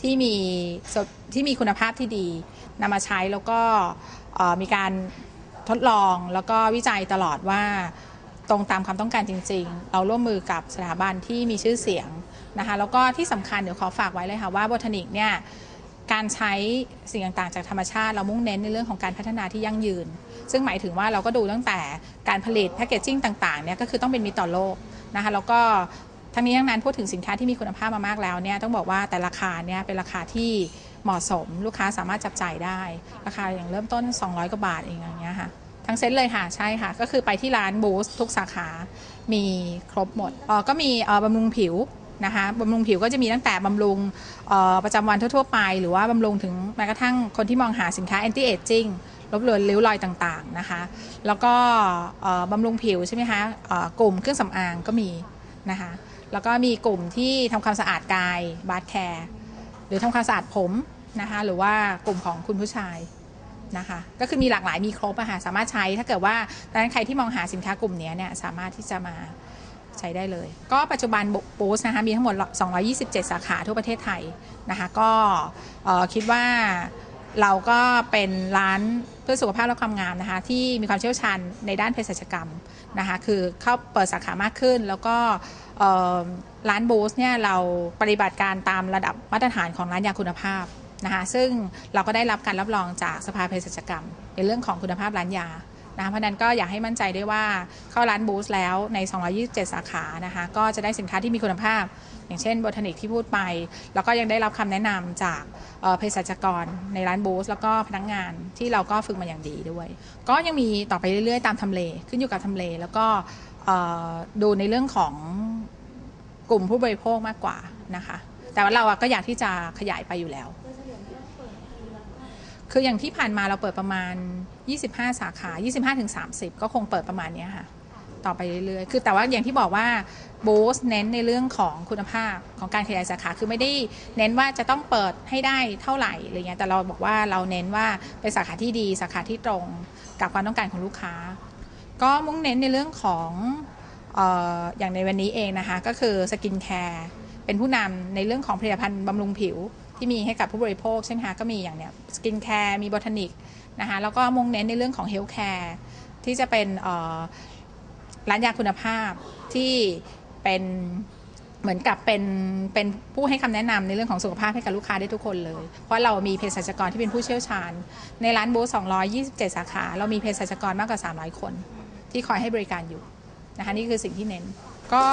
ที่มีที่มีคุณภาพที่ดีนำมาใช้แล้วก็มีการทดลองแล้วก็วิจัยตลอดว่าตรงตามความต้องการจริง ๆ เราร่วมมือกับสถาบันที่มีชื่อเสียงนะคะแล้วก็ที่สำคัญเดี๋ยวขอฝากไว้เลยค่ะว่าโบทนิกเนี่ยการใช้สิ่งต่างๆ จากธรรมชาติเรามุ่งเน้นในเรื่องของการพัฒนาที่ยั่งยืน ซึ่งหมายถึงว่าเราก็ดูตั้งแต่การผลิตแพคเกจจิ้งต่างๆเนี่ยก็คือต้องเป็นมิตรต่อโลกนะคะแล้วก็ ทั้งนี้ทั้งนั้นพูดถึงสินค้าที่มีคุณภาพมามากแล้วเนี่ยต้องบอกว่าแต่ราคาเนี่ยเป็นราคาที่เหมาะสมลูกค้าสามารถจับจ่ายได้ ราคาอย่างเริ่มต้น 200กว่าบาทเองอย่างเงี้ยค่ะทั้งเซ็ตเลยค่ะ ใช่ค่ะ ก็คือไปที่ร้านบูสทุกสาขามีครบหมดออก็มีบำรุงผิวนะคะบำรุงผิวก็จะมีตั้งแต่บำรุงประจำวันทั่ว ๆ ไป หรือว่าบำรุงถึงแม้กระทั่งคนที่มองหาสินค้า anti aging ลบเลือนริ้วรอยต่างๆนะคะ แล้วก็บำรุงผิวใช่ไหมคะกลุ่มเครื่องสำอางก็มีนะคะ แล้วก็มีกลุ่มที่ทำความสะอาดกายบาร์แคร์หรือทำความสะอาดผมนะคะหรือว่ากลุ่มของคุณผู้ชายนะคะก็คือมีหลากหลายมีครบอะค่ะสามารถใช้ถ้าเกิดว่าดังนั้นใครที่มองหาสินค้ากลุ่มนี้เนี่ยสามารถที่จะมาใช้ได้เลย ก็ปัจจุบันบูสนะคะมีทั้งหมด 227 สาขาทั่วประเทศไทยนะคะก็คิดว่า เราก็เป็นร้านเพื่อสุขภาพและความงามนะคะที่มีความเชี่ยวชาญในด้านเภสัชกรรมนะคะคือเข้าเปิดสาขามากขึ้น แล้วก็ร้านบูสเนี่ยเราปฏิบัติการตามระดับมาตรฐานของร้านยาคุณภาพนะคะซึ่งเราก็ได้รับการรับรองจากสภาเภสัชกรรม ในเรื่องของคุณภาพร้านยา นะคะเพราะนั้นก็อยากให้มั่นใจได้ว่าเข้าร้านบูสแล้วใน 227 สาขานะคะก็จะได้สินค้าที่มีคุณภาพ อย่างเช่นโบทานิกที่พูดไป แล้วก็ยังได้รับคำแนะนำจากเภสัชกรในร้านบูสแล้วก็พนักงานที่เราก็ฝึกมาอย่างดีด้วย ก็ยังมีต่อไปเรื่อยๆ ตามทำเลขึ้นอยู่กับทำเล แล้วก็ดูในเรื่องของกลุ่มผู้บริโภคมากกว่านะคะ แต่ว่าเราก็อยากที่จะขยายไปอยู่แล้ว คืออย่างที่ผ่านมาเราเปิดประมาณ 25 สาขา 25-30 ก็คงเปิดประมาณนี้ค่ะ ต่อไปเรื่อยๆ คือแต่ว่าอย่างที่บอกว่าบูสเน้นในเรื่องของคุณภาพของการขยายสาขา คือไม่ได้เน้นว่าจะต้องเปิดให้ได้เท่าไหร่อะไรเงี้ย แต่เราบอกว่าเราเน้นว่าเป็นสาขาที่ดี สาขาที่ตรงกับความต้องการของลูกค้า ก็มุ่งเน้นในเรื่องของอออย่างในวันนี้เองนะคะ ก็คือสกินแคร์เป็นผู้นำในเรื่องของผลิตภัณฑ์บำรุงผิว ที่มีให้กับผู้บริโภคใช่ไหมคะก็มีอย่างเนี้ยสกินแคร์มีบอทานิกนะคะแล้วก็มุ่งเน้นในเรื่องของเฮลท์แคร์ที่จะเป็นร้านยาคุณภาพที่เป็นเหมือนกับเป็นเป็นผู้ให้คำแนะนำในเรื่องของสุขภาพให้กับลูกค้าได้ทุกคนเลย เพราะเรามีเภสัชกรที่เป็นผู้เชี่ยวชาญ ในร้านบู227 สาขา เรามีเภสัชกรมากกว่า 300 คน ที่คอยให้บริการอยู่นะคะนี่คือสิ่งที่เน้น ก็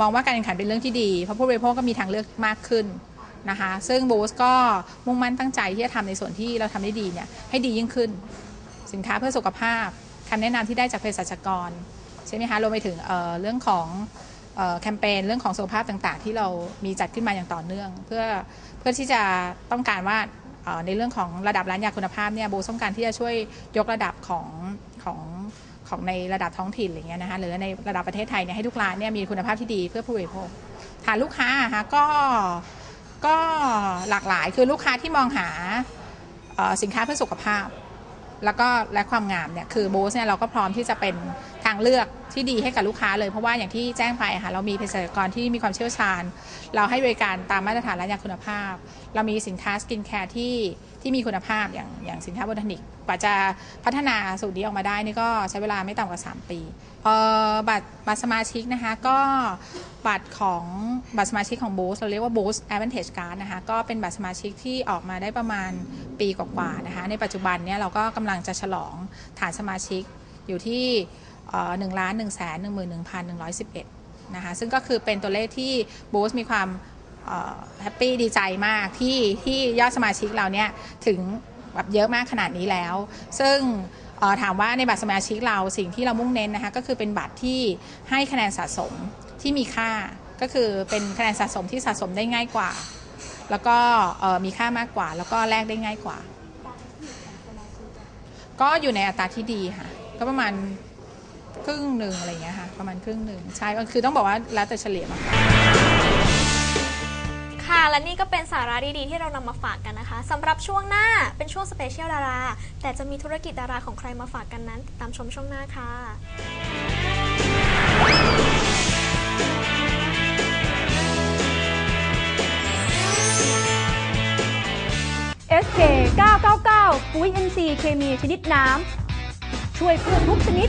มองว่าการแข่งขันเป็นเรื่องที่ดี เพราะผู้บริโภคก็มีทางเลือกมากขึ้น นะคะ ซึ่งบูสก็มุ่งมั่นตั้งใจที่จะทำในส่วนที่เราทำได้ดีเนี่ยให้ดียิ่งขึ้น สินค้าเพื่อสุขภาพคำแนะนำที่ได้จากเภสัชกรใช่ไหมคะรวมไปถึงเเรื่องของออแคมเปญเรื่องของสุขภาพต่างๆ ที่เรามีจัดขึ้นมาอย่างต่อเนื่อง เพื่อเพื่อที่จะต้องการว่าในเรื่องของระดับร้านยาคุณภาพเนี่ยโบต้องการที่จะช่วยยกระดับของของของในระดับท้องถิ่นอะไรเงี้ยนะคะหรือในระดับประเทศไทยเนี่ยให้ทุกร้านเนี่ยมีคุณภาพที่ดีเพื่อผู้บริโภคฐานลูกค้าอะคะก็ ก็หลากหลายคือลูกค้าที่มองหาสินค้าเพื่อสุขภาพ แล้วก็และความงามเนี่ยคือโบสเนี่ยเราก็พร้อมที่จะเป็น ทางเลือกที่ดีให้กับลูกค้าเลยเพราะว่าอย่างที่แจ้งไปค่ะเรามีเภสัชกรที่มีความเชี่ยวชาญ เราให้บริการตามมาตรฐานร้านยาคุณภาพ เรามีสินค้าสกินแคร์ที่ที่มีคุณภาพอย่างอย่างสินค้าโบทานิกกว่าจะพัฒนาสูตรนี้ออกมาได้นี่ก็ใช้เวลาไม่ต่ำกว่า 3 ปีเอ่อบัตรบัตรสมาชิกนะคะก็บัตรของบัตรสมาชิกของ Boost เราเรียกว่า Boost Advantage Card นะคะก็เป็นบัตรสมาชิกที่ออกมาได้ประมาณปีกว่าๆนะคะในปัจจุบันเนี่ยเราก็กำลังจะฉลองฐานสมาชิกอยู่ที่ หนึ่งล้านหนึ่งแสนหนึ่งหมื่นหนึ่งพันหนึ่งร้อยสิบเอ็ดนะคะซึ่งก็คือเป็นตัวเลขที่ Boost มีความแฮปปี้ดีใจมากที่ที่ยอดสมาชิกเราเนี่ยถึงแบบเยอะมากขนาดนี้แล้ว ซึ่งถามว่าในบัตรสมาชิกเราสิ่งที่เรามุ่งเน้นนะคะก็คือเป็นบัตรที่ให้คะแนนสะสมที่มีค่าก็คือเป็นคะแนนสะสมที่สะสมได้ง่ายกว่า แล้วก็มีค่ามากกว่า แล้วก็แลกได้ง่ายกว่า ก็อยู่ในอัตราที่ดีค่ะ ก็ประมาณ ครึ่งหนึ่งอะไรอย่างเงี้ยค่ะประมาณครึ่งหนึ่งใช่ก็คือต้องบอกว่าแล้วแต่เฉลี่ยมากกว่าค่ะ และนี่ก็เป็นสาระดีๆ ที่เรานำมาฝากกันนะคะสำหรับช่วงหน้าเป็นช่วงสเปเชียลดารา แต่จะมีธุรกิจดาราของใครมาฝากกันนั้นติดตามชมช่วงหน้าค่ะปุ๋ย NC เคมีชนิดน้ำ ช่วยพืชทุกชนิด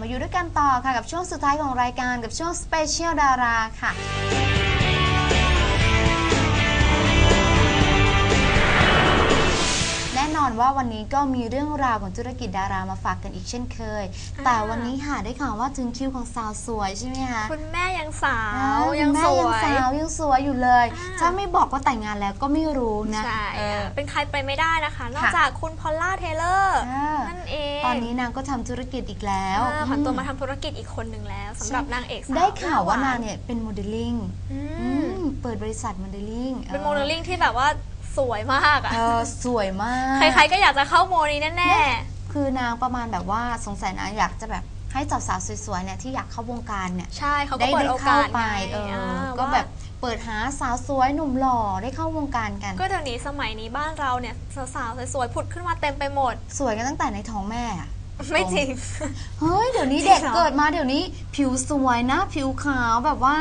มาอยู่ด้วยกันต่อค่ะกับช่วงสุดท้ายของรายการกับช่วง Special ดาราค่ะ แน่นอนว่าวันนี้ก็มีเรื่องราวของธุรกิจดารามาฝากกันอีกเช่นเคยแต่วันนี้ค่ะได้ข่าวว่าถึงคิวของสาวสวยใช่ไหมคะคุณแม่ยังสาอ้าวยังแม่สวยังยสาวยังสวยอยู่เลย อ่า ถ้าไม่บอกว่าแต่งงานแล้วก็ไม่รู้นะใช่เออ เป็นใครไปไม่ได้นะคะ นอกค่ะจากคุณพอลล่าเทเลอร์ อ่านั่นเองตอนนี้นางก็ทำธุรกิจอีกแล้ว อ่าผันตัวอืมาทำธุรกิจอีกคนหนึ่งแล้วสำหรับนางเอกสาวได้ข่าวว่าหนางเนี่ยเป็นโมเดลลิ่งอือืมมเปิดบริษัทโมเดลลิ่งเป็นโมเดลลิ่งที่แบบว่าสวยมากอะเออสวยมาก ใครๆก็อยากจะเข้าโมนี้แน่คือนางประมาณแบบว่าสงสัยนางอยากจะแบบให้สาวๆสวยๆเนี่ยที่อยากเข้าวงการเนี่ย ๆ ใช่เขาก็ได้เปิดได้โอเข้ากาสไปไงเอออ่าก็ว่าแบบ เปิดหาสาวสวยหนุ่มหล่อได้เข้าวงการกัน ก็เดี๋ยวนี้สมัยนี้บ้านเราเนี่ยสาวๆสวยๆผุดขึ้นมาเต็มไปหมด สวยกันตั้งแต่ในท้องแม่อะไม่จริง เฮ้ยเดี๋ยวนี้จริงเด็กเหรอเกิดมาเดี๋ยวนี้ ผิวสวยนะผิวขาวแบบว่า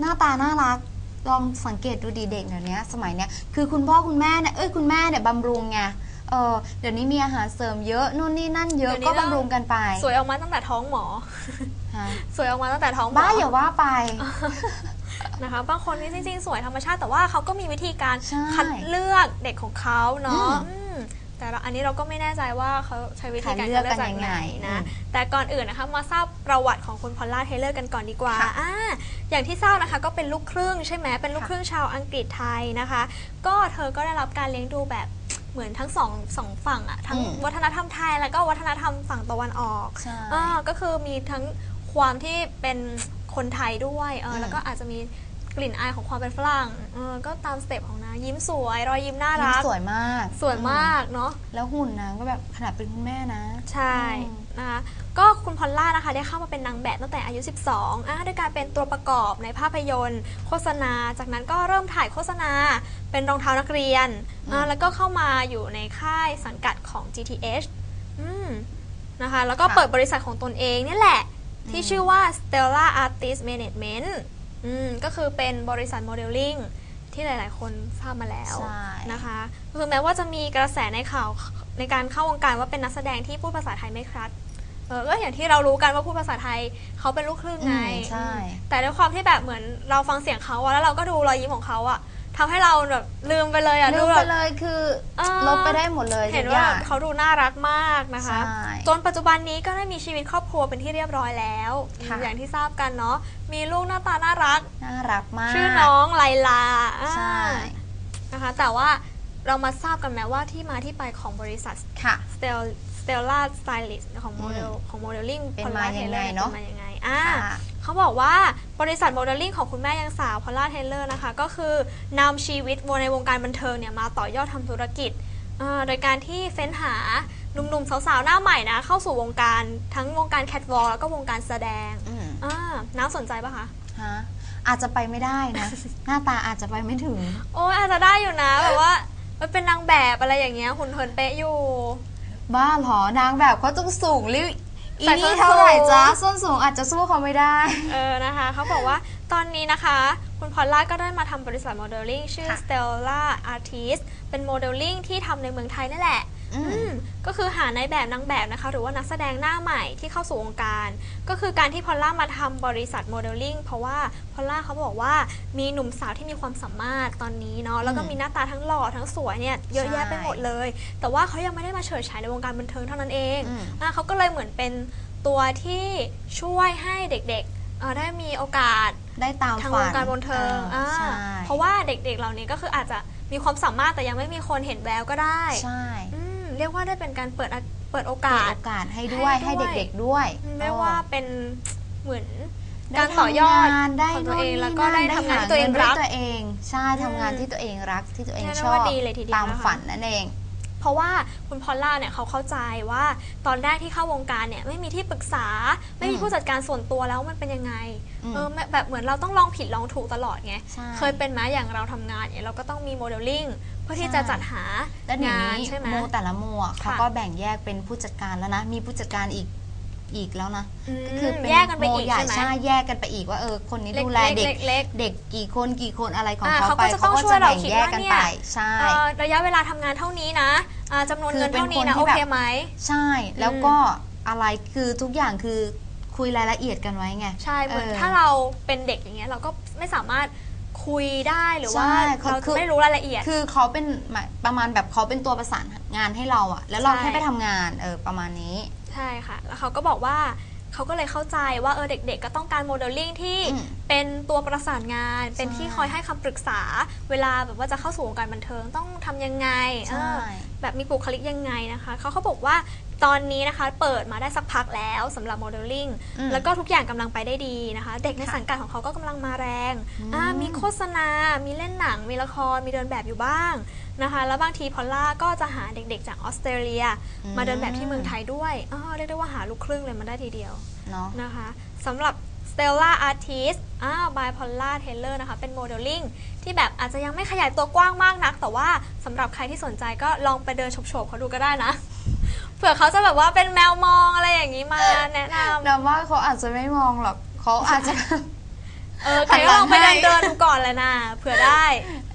หน้าตาน่ารักลองสังเกตดูดีเด็กเดี๋ยวนี้สมัยเนี้ยคือคุณพ่อคุณแม่เนี่ยเอ้ยคุณแม่เนี่ยบำรุงไงเออเดี๋ยวนี้มีอาหารเสริมเยอะนู่นนี่นั่นเยอะเดี๋ยวนี้ก็บำรุงกันไป สวยออกมาตั้งแต่ท้องหมอฮะสวยออกมาตั้งแต่ท้องหมอบ้าอย่าว่าไป นะคะ บางคนนี่จริงๆ สวยธรรมชาติแต่ว่าเขาก็มีวิธีการใช่ คัดเลือกเด็กของเขาเนาะอืมอืมแต่เราอันนี้เราก็ไม่แน่ใจว่าเขาใช้วิธีคัดการเลืคัอดกเลือกกันจากยังไหนไงนะอืมแต่ก่อนอื่นนะคะมาทราบประวัติของคุณพอลล่าเทเลอร์กันก่อนดีกว่าค่ะอ่าอย่างที่ทราบนะคะก็เป็นลูกครึ่งใช่ไหมเป็นลูกค่ะ ครึ่งชาวอังกฤษไทยนะคะ ก็เธอก็ได้รับการเลี้ยงดูแบบเหมือนทั้งสองสองฝั่งอะทั้งอืม วัฒนธรรมไทยแล้วก็วัฒนธรรมฝั่งตะวันออก ใช่ อ่าก็คือมีทั้งความที่เป็น คนไทยด้วยเอออมแล้วก็อาจจะมีกลิ่นอายของความเป็นฝรั่งเออก็ตามสเต็ปของนางยิ้มสวย รอยยิ้มน่ายิ้มรัก สวยมากสวยมากเนาะ แล้วหุ่นนางก็แบบขนาดเป็นคุณแม่นะ ใช่อืมนะคะก็คุณพอลล่านะคะได้เข้ามาเป็นนางแบบตั้งแต่อายุ 12อ่าด้วยการเป็นตัวประกอบในภาพยนตร์โฆษณา จากนั้นก็เริ่มถ่ายโฆษณา เป็นรองเท้านักเรียนอ่าแล้วก็เข้ามาอยู่ในค่ายสังกัดของ GTH อืมนะคะ แล้วก็ค่ะเปิดบริษัทของตนเองเนี่ยแหละ ที่อืมชื่อว่า Stella Artist Management อืมก็คือเป็นบริษัทโมเดลลิ่งที่หลาย ๆ คนทราบมาแล้วใช่ นะคะคือแม้ว่าจะมีกระแสในข่าวในการเข้าวงการว่าเป็นนักแสดงที่พูดภาษาไทยไม่ครัดเออก็อย่างที่เรารู้กันว่าพูดภาษาไทยเขาเป็นลูกครึ่งไงอืมใช่ แต่ด้วยความที่แบบเหมือนเราฟังเสียงเขาอะแล้วเราก็ดูรอยยิ้มของเขาอะ ทำให้เราแบบลืมไปเลยอะลืดูมแบไปบ เลยคือเออ ลบไปได้หมดเลยเห็นทุกอว่าย่าง เขาดูน่ารักมากนะคะ ใช่จนปัจจุบันนี้ก็ได้มีชีวิตครอบครัวเป็นที่เรียบร้อยแล้วค่ะ อย่างที่ทราบกันเนาะมีลูกหน้าตาน่ารัก น่ารักมากชื่อน้องไลลาอ่าใช่นะคะ แต่ว่าเรามาทราบกันไหมว่าที่มาที่ไปของบริษัท ค่ะ Stel Stella Stylist ของโมเดลของโมเดลลิ่งเป็นมายังไงเนอะ เป็นมายังไงอ่า ค่ะ เขาบอกว่าบริษัทโมเดลลิ่งของคุณแม่ยังสาวพอลล่าเทเลอร์นะคะ ก็คือนำชีวิตในวงการบันเทิงเนี่ยมาต่อยอดทำธุรกิจอ่าโดยการที่เฟ้นหาหนุ่มๆสาวๆ หน้าใหม่นะ เข้าสู่วงการทั้งวงการแคทวอลแล้วก็วงการแสดงอืมอ่าน่าสนใจปะคะฮะอาจจะไปไม่ได้นะ หน้าตาอาจจะไปไม่ถึง โอ้ยอาจจะได้อยู่นะแบบว่ามันเป็นนางแบบอะไรอย่างเงี้ยหุ่นเหินเป๊ะอยู่ บ้าเหรอนางแบบเขาต้องสูงริ้ว อีใส่ส้นี่นเท่าไหร่สูงจ๊ะส้นสูงอาจจะสู้เขาไม่ได้ เออนะคะเขาบอกว่าตอนนี้นะคะ คุณพอลล่าก็ได้มาทำบริษัทโมเดลลิ่งชื่อ ค่ะ Stella Artist เป็นโมเดลลิ่งที่ทำในเมืองไทยนั่นแหละอืมอืม ก็คือหาในแบบนางแบบนะคะ หรือว่านักแสดงหน้าใหม่ที่เข้าสู่วงการ ก็คือการที่พอลล่ามาทำบริษัทโมเดลลิ่งเพราะว่าพอลล่าเขาบอกว่ามีหนุ่มสาวที่มีความสามารถตอนนี้เนาะแล้วก็อืมมีหน้าตาทั้งหล่อทั้งสวยเนี่ยเยอะแยะใช่ไปหมดเลย แต่ว่าเขายังไม่ได้มาเฉิดฉายในวงการบันเทิงเท่านั้นเองอืมอะเขาก็เลยเหมือนเป็นตัวที่ช่วยให้เด็กๆเอ่อได้มีโอกาสได้ตามทางฝัวนงการบันเทิงอออ่าใช่เพราะว่าเด็กๆเหล่านี้ก็คืออาจจะมีความสามารถแต่ยังไม่มีคนเห็นแววก็ได้ใช่อืม เรียกว่าได้เป็นการเปิดอะเปิดโอเปิดกาส โอกาสให้ด้วยให้ให้ด้วยเด็กๆด้วยไม่ว่าเป็นเหมือนได้การต่อยอดทำงานได้ของตัวเองนู่นนี่แล้วก็ได้นั่นทำงานหที่ตัวเองงิรักด้วยตัวเอง ใช่ทำงานอืมที่ตัวเองรักที่ตัวเองเรียกได้ชอบว่าดีเลยทีเดียวตามนะคะฝันนั่นเอง เพราะว่าคุณพอลล่าเนี่ยเขาเข้าใจว่าตอนแรกที่เข้าวงการเนี่ยไม่มีที่ปรึกษา ไม่มีอืมผู้จัดการส่วนตัวแล้วมันเป็นยังไงอืมเออแบบแบบเหมือนเราต้องลองผิดลองถูกตลอดไงใช่เคยเป็นไหมอย่างเราทำงานเนี่ยเราก็ต้องมีโมเดลลิ่งเพื่อที่ใช่จะจัดหาแล้วเดี๋ยวงานนี้ใช่ไหมโมแต่ละโมอะเขาค่ะก็แบ่งแยกเป็นผู้จัดการแล้วนะมีผู้จัดการอีก อีกแล้วนะอืมก็คือเป็นแยกกันไปโมอีกใหญ่ใช่ไหมใช่แยกกันไปอีกว่าเออคนนี้เล็กดูแลเด็กเล็กเล็กเด็กกี่คนกี่คนอะไรของอ่าเขาเขาไปก็จะต้องช่วยเราคิดแยกว่ากันเนี่ยไปใช่เอ่อระยะเวลาทำงานเท่านี้นะอ่าจำนวนคือเงินเป็นเท่านี้คนนะที่โอแบบเคไหมใช่แล้วก็อะไรคือทุกอย่างคือคุยรายละเอียดกันไว้ไงใช่เหมือนเออถ้าเราเป็นเด็กอย่างเงี้ยเราก็ไม่สามารถคุยได้หรือว่าใช่เขาเราคืจะอไม่รู้รายละเอียด คือเขาเป็นหมายประมาณแบบเขาเป็นตัวประสานงานให้เราอะแล้วเราใช่แค่ไปทำงานเออประมาณนี้ใช่ค่ะ แล้วเขาก็บอกว่าเขาก็เลยเข้าใจว่าเออเด็กๆ ก็ต้องการโมเดลลิ่งที่อืมเป็นตัวประสานงาน เป็นใช่ที่คอยให้คำปรึกษา เวลาแบบว่าจะเข้าสู่วงการบันเทิงต้องทำยังไงใช่เออแบบมีบุคลิกยังไงนะคะเขาเขาบอกว่า ตอนนี้นะคะเปิดมาได้สักพักแล้วสำหรับโมเดลลิ่งอืมแล้วก็ทุกอย่างกำลังไปได้ดีนะคะ เด็กในสังกัดของเขาก็กำลังมาแรงอ่ามีโฆษณา มีเล่นหนัง มีละคร มีเดินแบบอยู่บ้างนะคะ แล้วบางทีพอลล่าก็จะหาเด็กๆ จากออสเตรเลียมาเดินแบบที่เมืองไทยด้วยอ๋อเรียกได้ว่าหาลูกครึ่งเลยมาได้ทีเดียว เนาะ นะคะสำหรับ Stella Artist อ้าว by Paula Taylor นะคะ เป็นโมเดลลิ่งที่แบบอาจจะยังไม่ขยายตัวกว้างมากนัก แต่ว่าสำหรับใครที่สนใจก็ลองไปเดินโฉบๆเขาดูก็ได้นะ เผื่อเขาจะแบบว่าเป็นแมวมองอะไรอย่างนี้มาแนะนำแต่ว่าเขาอาจจะไม่มองหรอกเขาอาจจะ เออใครก็ลองไปเดินเดินๆดูก่อนเลยนะเผื่อได้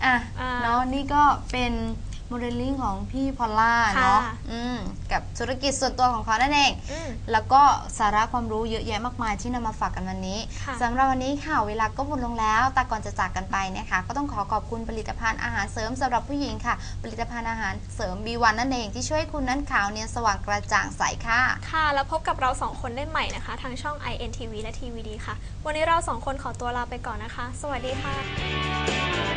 อะอ่า เนาะนี่ก็เป็น โมเดลลิ่งของพี่พอลล่าเนาะค่ะอืมกับธุรกิจส่วนตัวของเขานั่นเอง อืมแล้วก็สาระความรู้เยอะแยะมากมายที่นำมาฝากกันวันนี้ค่ะ สำหรับวันนี้ค่ะเวลาก็หมดลงแล้ว แต่ก่อนจะจากกันไปเนะคะ ก็ต้องขอขอบคุณผลิตภัณฑ์อาหารเสริมสำหรับผู้หญิงค่ะ ผลิตภัณฑ์อาหารเสริม B1 นั่นเองที่ช่วยให้คุณนั้นขาวเนียนสว่างกระจ่างใสค่ะ ค่ะ แล้วพบกับเราสองคนได้ใหม่นะคะ ทางช่อง INTV และ TVD ค่ะ วันนี้เราสองคนขอตัวลาไปก่อนนะคะ สวัสดีค่ะ